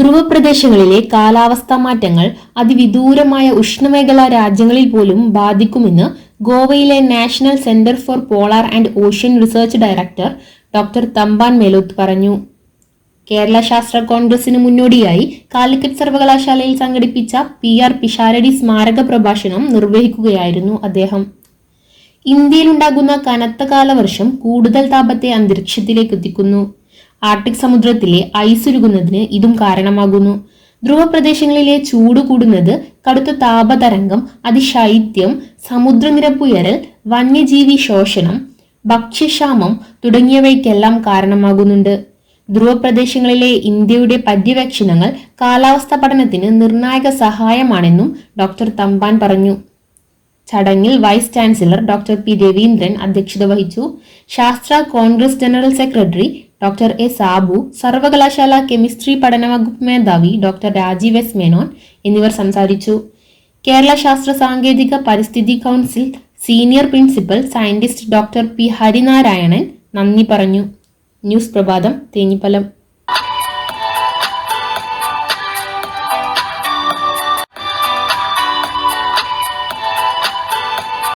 പ്രദേശങ്ങളിലെ കാലാവസ്ഥാ മാറ്റങ്ങൾ അതിവിദൂരമായ ഉഷ്ണമേഖലാ രാജ്യങ്ങളിൽ പോലും ബാധിക്കുമെന്ന് ഗോവയിലെ national centre for polar and ocean research director doctor Thampan Meloth പറഞ്ഞു. കേരള ശാസ്ത്ര കോൺഗ്രസിന് മുന്നോടിയായി കാലിക്കറ്റ് സർവകലാശാലയിൽ സംഘടിപ്പിച്ച പി ആർ പിഷാരടി സ്മാരക പ്രഭാഷണം നിർവഹിക്കുകയായിരുന്നു അദ്ദേഹം. ഇന്ത്യയിലുണ്ടാകുന്ന കനത്ത കാലവർഷം കൂടുതൽ താപത്തെ അന്തരീക്ഷത്തിലേക്ക് എത്തിക്കുന്നു. ആർട്ടിക് സമുദ്രത്തിലെ ഐസ് ഉരുകുന്നതിന് ഇതും കാരണമാകുന്നു. ധ്രുവപ്രദേശങ്ങളിലെ ചൂട് കൂടുന്നത് കടുത്ത താപതരംഗം അതിശൈത്യം സമുദ്രനിരപ്പുയരൽ വന്യജീവി ശോഷണം ഭക്ഷ്യക്ഷാമം തുടങ്ങിയവയ്ക്കെല്ലാം കാരണമാകുന്നുണ്ട്. ധ്രുവപ്രദേശങ്ങളിലെ ഇന്ത്യയുടെ പര്യവേക്ഷണങ്ങൾ കാലാവസ്ഥ പഠനത്തിന് നിർണായക സഹായമാണെന്നും ഡോക്ടർ തമ്പാൻ പറഞ്ഞു. ചടങ്ങിൽ vice chancellor doctor P Raveendran അധ്യക്ഷത വഹിച്ചു. ശാസ്ത്ര congress general secretary doctor A Sabu സർവകലാശാല കെമിസ്ട്രി പഠന വകുപ്പ് മേധാവി ഡോക്ടർ രാജീവ് എസ് മേനോൻ എന്നിവർ സംസാരിച്ചു. കേരള ശാസ്ത്ര സാങ്കേതിക പരിസ്ഥിതി council senior principal scientist doctor P Harinarayanan നന്ദി പറഞ്ഞു. ന്യൂസ് പ്രഭാതം തേഞ്ഞിപ്പലം